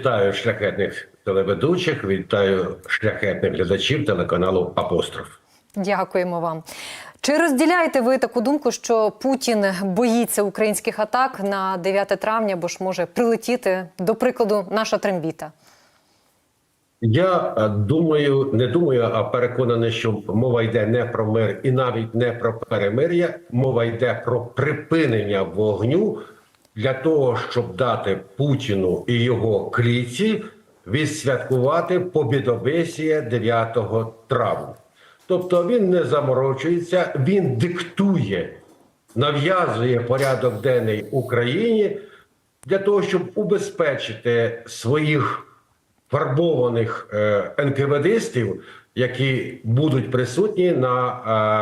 Вітаю шляхетних телеведучих, вітаю шляхетних глядачів телеканалу Апостроф. Дякуємо вам. Чи розділяєте ви таку думку, що Путін боїться українських атак на 9 травня, бо ж може прилетіти, до прикладу, наша трембіта? Я е, думаю, не думаю, а переконаний, що мова йде не про мир і навіть не про перемир'я. Мова йде про припинення вогню для того, щоб дати Путіну і його кліці відсвяткувати побідовесія 9 травня. Тобто він не заморочується, він диктує, нав'язує порядок денний Україні для того, щоб убезпечити своїх фарбованих е, НКВДистів, які будуть присутні на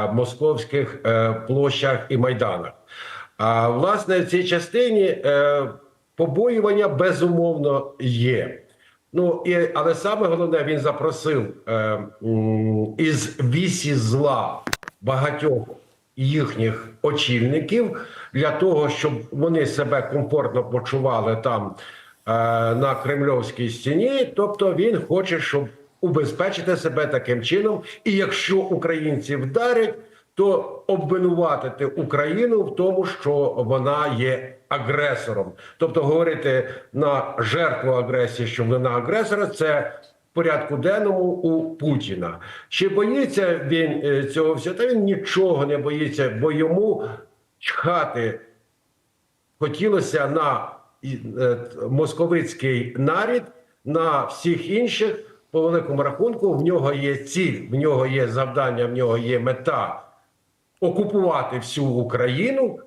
е, московських е, площах і майданах. А власне в цій частині е, побоювання безумовно є. Ну і але саме головне, він запросив е, із вісі зла багатьох їхніх очільників для того, щоб вони себе комфортно почували там е, на кремльовській стіні. Тобто він хоче, щоб убезпечити себе таким чином. І якщо українці вдарять, то обвинуватити Україну в тому, що вона є агресором. Тобто говорити на жертву агресії, що вона агресора, це в порядку денному у Путіна. Чи боїться він е, цього всього? Та він нічого не боїться, бо йому чхати хотілося на е, московицький нарід, на всіх інших. По великому рахунку, в нього є ціль, в нього є завдання, в нього є мета окупувати всю Україну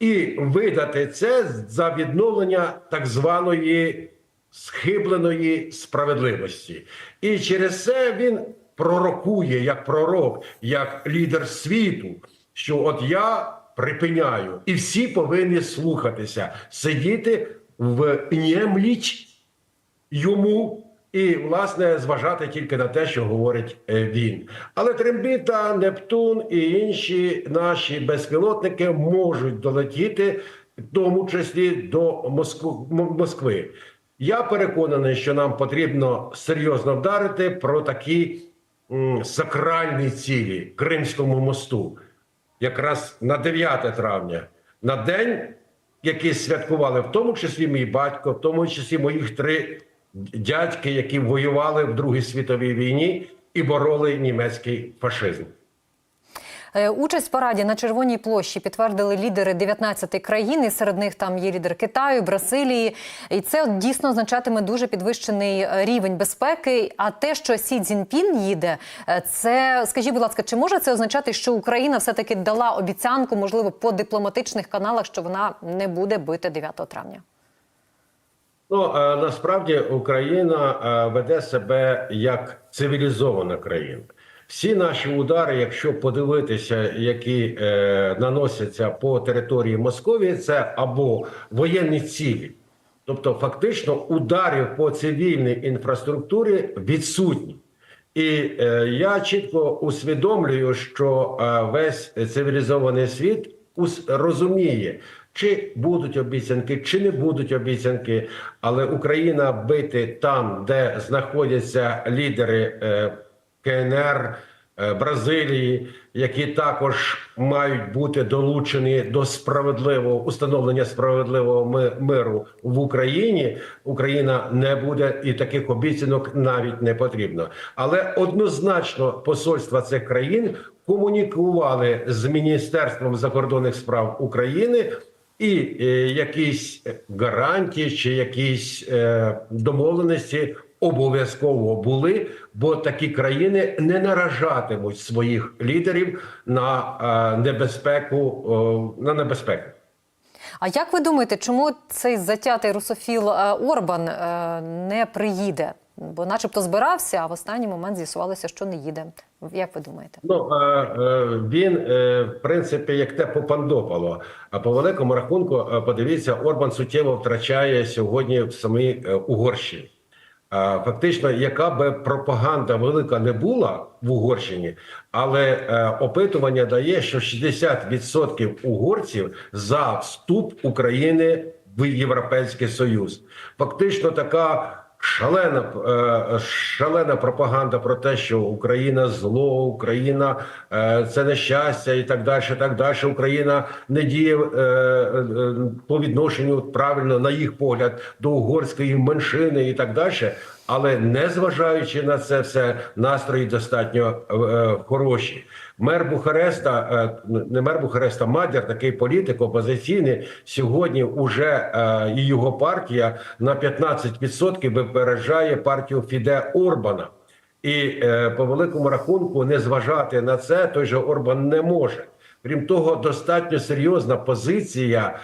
і видати це за відновлення так званої схибленої справедливості. І через це він пророкує як пророк, як лідер світу, що от я припиняю, і всі повинні слухатися, сидіти в нємліч йому. І, власне, зважати тільки на те, що говорить е, він. Але Трембіта, Нептун і інші наші безпілотники можуть долетіти, в тому числі до Москви. Москви. Я переконаний, що нам потрібно серйозно вдарити про такі сакральні цілі Кримському мосту, якраз на 9 травня, на день, який святкували, в тому числі мій батько, в тому числі моїх три дядьки, які воювали в Другій світовій війні і бороли німецький фашизм. Е, Участь в параді на Червоній площі підтвердили лідери 19 країн. і Серед них там є лідер Китаю, Бразилії. І це дійсно означатиме дуже підвищений е, рівень безпеки. А те, що Сі Цзіньпін їде, е, це скажіть, будь ласка, чи може це означати, що Україна все таки дала обіцянку, можливо, по дипломатичних каналах, що вона не буде бити 9 травня? Ну е, насправді Україна е, веде себе як цивілізована країна. Всі наші удари, якщо подивитися, які е, наносяться по території Московії, це або воєнні цілі, тобто фактично ударів по цивільній інфраструктурі відсутні. І е, я чітко усвідомлюю, що е, весь цивілізований світ розуміє, чи будуть обіцянки, чи не будуть обіцянки, але Україна бити там, де знаходяться лідери е, КНР. е, Бразилії, які також мають бути долучені до справедливого установлення справедливого миру в Україні. Україна не буде і таких обіцянок навіть не потрібно. Але однозначно посольства цих країн комунікували з Міністерством закордонних справ України. І е, якісь гарантії чи якісь е, домовленості обов'язково були, бо такі країни не наражатимуть своїх лідерів на е, небезпеку е, на небезпеку. А як ви думаєте, чому цей затятий русофіл е, Орбан е, не приїде? Бо, начебто, збирався, а в останній момент з'ясувалося, що не їде. Як ви думаєте? Ну е, е, він е, в принципі як те попандопало. А по великому рахунку, подивіться, Орбан суттєво втрачає сьогодні в самій Угорщині. Фактично, яка би пропаганда велика не була в Угорщині, але опитування дає, що 60% угорців за вступ України в Європейський Союз. Фактично, така шалена, е, шалена пропаганда про те, що Україна зло, Україна е, це нещастя і так далі. Так далі. Україна не діє е, по відношенню правильно, на їх погляд, до угорської меншини і так далі. Але незважаючи на це все, настрої достатньо хороші. Мер Бухареста, е, не мер Бухареста, Мадяр, такий політик опозиційний, сьогодні уже е, і його партія на 15% випереджає партію Фіде Орбана. І е, по великому рахунку не зважати на це той же Орбан не може. Крім того, достатньо серйозна позиція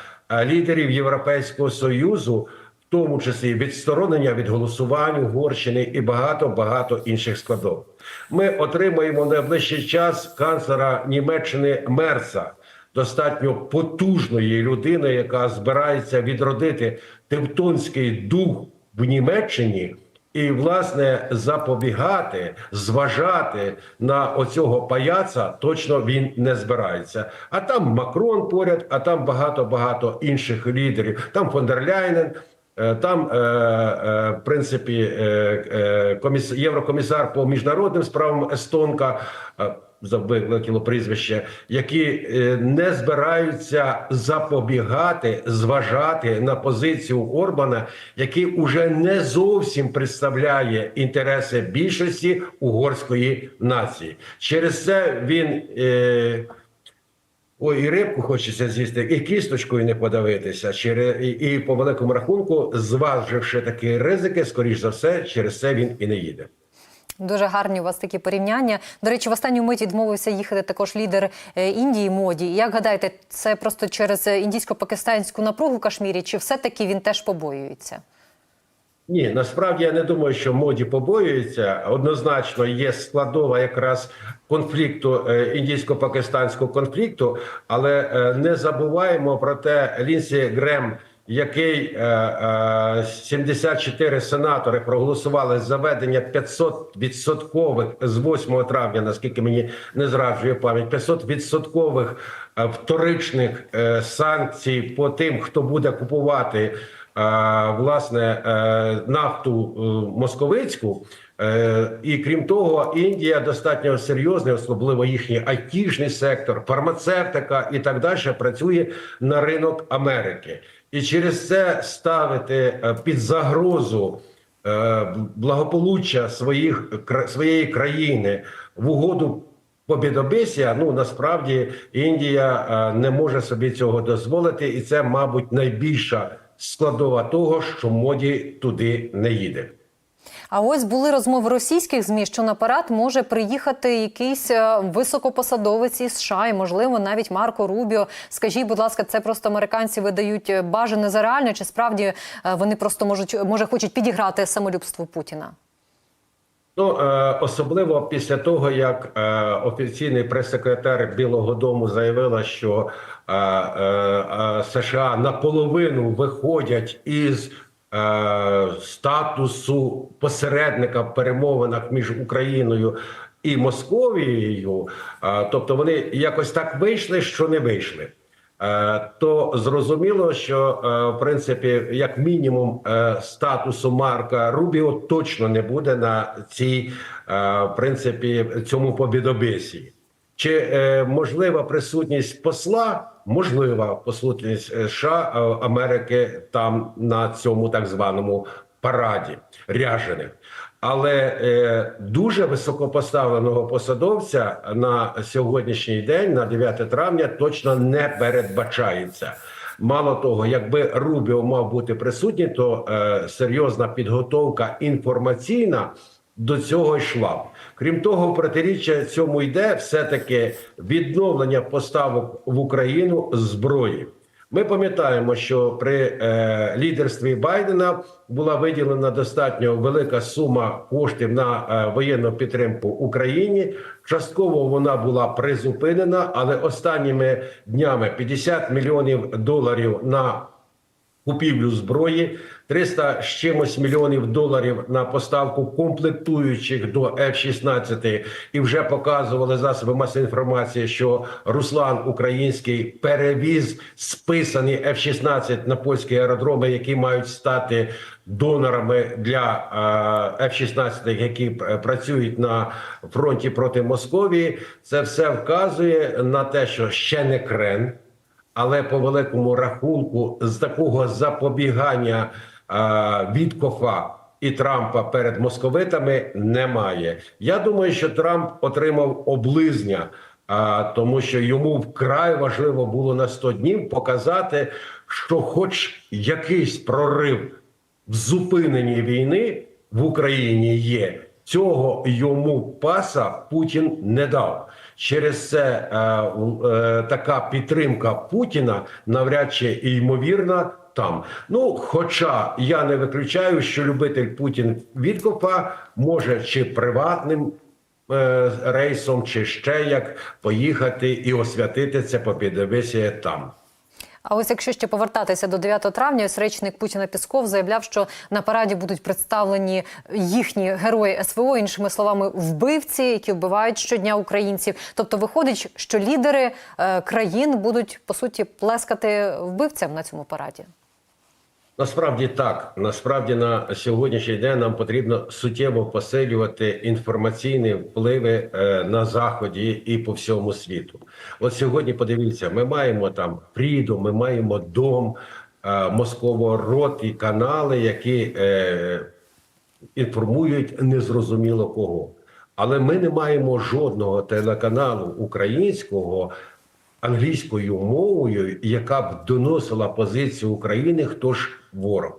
лідерів Європейського союзу, тому числі відсторонення від голосувань Угорщини і багато багато інших складов. Ми отримаємо найближчий час канцлера Німеччини Мерца, достатньо потужної людини, яка збирається відродити тевтонський дух в Німеччині. І власне запобігати, зважати на оцього паяца точно він не збирається. А там Макрон поряд, а там багато багато інших лідерів. Там фон дер Ляйнен, е, там, е, е, в принципі, е, е, коміс... єврокомісар по міжнародним справам Естонка. е, Вилетіло прізвище, які е, не збираються запобігати, зважати на позицію Орбана, який уже не зовсім представляє інтереси більшості угорської нації. Через це він е, ой, і рибку хочеться з'їсти, і кісточкою не подавитися. І, і по великому рахунку, зваживши такі ризики, скоріш за все, через це він і не їде. Дуже гарні у вас такі порівняння. До речі, в останню мить відмовився їхати також лідер е, Індії моді. Як гадаєте, це просто через е, індійсько-пакистанську напругу в Кашмірі, чи все-таки він теж побоюється? Ні, насправді я не думаю, що моді побоюється. Однозначно є складова якраз конфлікту е, індійсько-пакистанського конфлікту, але е, не забуваємо про те, Лінсі Грем, який е, е, 74 сенатори проголосували за введення 500 відсоткових з 8 травня, наскільки мені не зраджує пам'ять, 500 відсоткових вторичних санкцій по тим, хто буде купувати власне е, нафту е, московицьку. Е, І крім того, Індія достатньо серйозний, особливо їхній айтішний сектор, фармацевтика і так далі працює на ринок Америки, і через це ставити е, під загрозу е, благополуччя своїх своєї країни в угоду побідобисія, ну насправді Індія е, не може собі цього дозволити, і це, мабуть, найбільша складова того, що моді туди не їде. А ось були розмови російських змі, що на парад може приїхати якийсь е, високопосадовець із США, і можливо навіть Марко Рубіо. Скажіть, будь ласка, це просто американці видають е, бажане за реальне, чи справді е, вони просто можуть може хочуть підіграти самолюбству Путіна? Ну е, особливо після того, як е, офіційний прес-секретар Білого Дому заявила, що е, США наполовину виходять із статусу посередника в перемовинах між Україною і Московією, тобто вони якось так вийшли, що не вийшли. Е, То зрозуміло, що е, в принципі, як мінімум, е, статусу Марка Рубіо точно не буде на цій в принципі цьому побідобисі. Чи можлива присутність посла? Можлива присутність США Америки там на цьому так званому параді ряжених. Але е, дуже високопоставленого посадовця на сьогоднішній день, на 9 травня, точно не передбачається. Мало того, якби Рубіо мав бути присутній, то е, серйозна підготовка інформаційна до цього йшла. Крім того, протиріччя цьому йде все-таки відновлення поставок в Україну зброї. Ми пам'ятаємо, що при е, лідерстві Байдена була виділена достатньо велика сума коштів на е, воєнну підтримку Україні. Частково вона була призупинена, але останніми днями 50 мільйонів доларів на купівлю зброї 300 з чимось мільйонів доларів на поставку комплектуючих до F-16 і вже показували засоби масової інформації, що Руслан Український перевіз списані F-16 на польські аеродроми, які мають стати донорами для е, F-16, які е, працюють на фронті проти Московії. Це все вказує на те, що ще не крен. Але по великому рахунку з такого запобігання Віткофа і Трампа перед московитами немає. Я думаю, що Трамп отримав облизня, а, тому що йому вкрай важливо було на 100 днів показати, що, хоч якийсь прорив в зупиненні війни в Україні є. Цього йому паса Путін не дав. Через це е, е, така підтримка Путіна навряд чи ймовірна там. Ну, хоча я не виключаю, що любитель Путін Віткопа може чи приватним е, рейсом, чи ще як поїхати і освятити це попідивися там. А ось якщо ще повертатися до 9 травня, ось речник Путіна Пісков заявляв, що на параді будуть представлені їхні герої СВО, іншими словами, вбивці, які вбивають щодня українців. Тобто, виходить, що лідери е, країн будуть по суті плескати вбивцям на цьому параді. Насправді так. Насправді на сьогоднішній день нам потрібно суттєво посилювати інформаційні впливи е, на заході і по всьому світу. От сьогодні подивіться, ми маємо там Пріду, ми маємо дом е, Москового рот і канали, які е, інформують незрозуміло кого. Але ми не маємо жодного телеканалу українського англійською мовою, яка б доносила позицію України, хто ж ворог.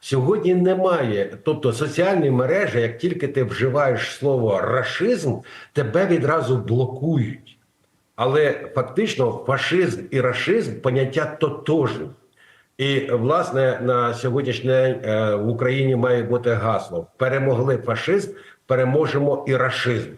Сьогодні немає, тобто соціальні мережі, як тільки ти вживаєш слово рашизм, тебе відразу блокують. Але фактично фашизм і рашизм поняття тотожні. І власне на сьогоднішній день е, в Україні має бути гасло: перемогли фашизм, переможемо і рашизм.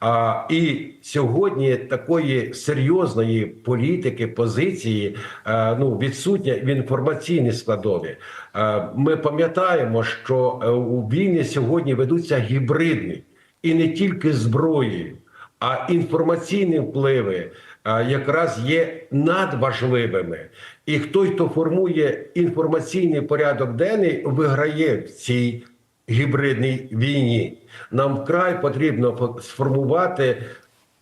А і сьогодні такої серйозної політики, позиції е, ну відсутня в інформаційній складові. Е, Ми пам'ятаємо, що е, у війні сьогодні ведуться гібридні і не тільки зброєю, а інформаційні впливи якраз є надважливими. І хто хто формує інформаційний порядок денний, виграє в цій гібридній війні. Нам вкрай потрібно сформувати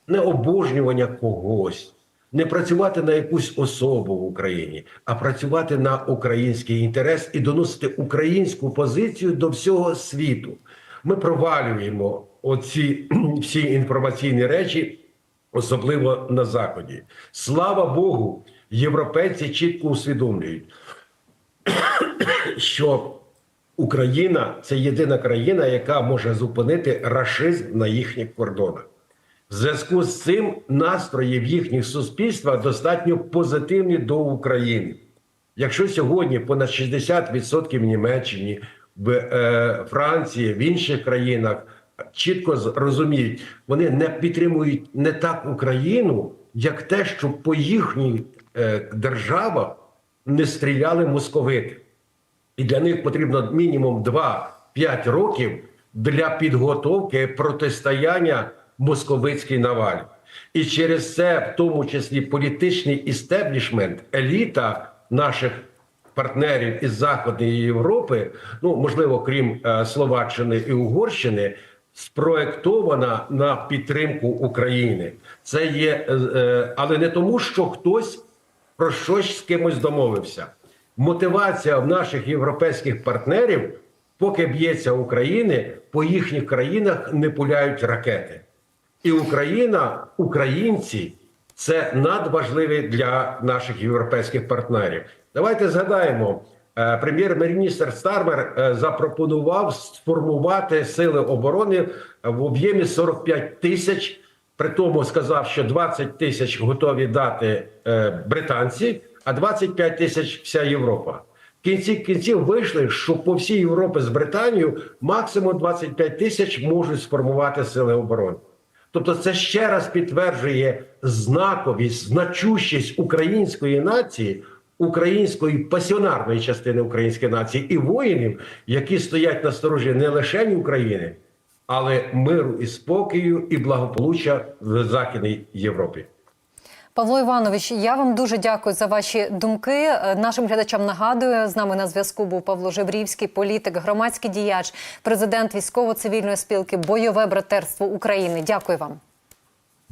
не обожнювання когось, не працювати на якусь особу в Україні, а працювати на український інтерес і доносити українську позицію до всього світу. Ми провалюємо оці всі інформаційні речі, особливо на заході. Слава Богу, європейці чітко усвідомлюють, що Україна це єдина країна, яка може зупинити рашизм на їхніх кордонах. В зв'язку з цим настрої в їхніх суспільствах достатньо позитивні до України. Якщо сьогодні понад 60% в Німеччині, в Франції, в інших країнах чітко розуміють, вони не підтримують не так Україну, як те, що по їхніх е, державах не стріляли московити. І для них потрібно мінімум 2-5 років для підготовки протистояння московицькій навалі. І через це, в тому числі, політичний істеблішмент, еліта наших партнерів із Західної Європи, ну можливо, крім е, Словаччини і Угорщини, спроектована на підтримку України. Це є, е, е, але не тому, що хтось про щось з кимось домовився. Мотивація в наших європейських партнерів, поки б'ється України, по їхніх країнах не пуляють ракети. І Україна, українці це надважливі для наших європейських партнерів. Давайте згадаємо. е, Прем'єр-міністр Стармер е, запропонував сформувати сили оборони в об'ємі 45 тисяч. При тому сказав, що 20 тисяч готові дати е, британці, а 25 тисяч вся Європа. В кінці кінців вийшли, що по всій Європі з Британією максимум 25 тисяч можуть сформувати сили оборони. Тобто, це ще раз підтверджує знаковість, значущість української нації української пасіонарної частини української нації і воїнів, які стоять на сторожі не лише України, але миру і спокою і благополуччя в Західній Європі. Павло Іванович, я вам дуже дякую за ваші думки. Е, Нашим глядачам нагадую, з нами на зв'язку був Павло Жеврівський, політик, громадський діяч, президент військово-цивільної спілки Бойове братерство України. Дякую вам.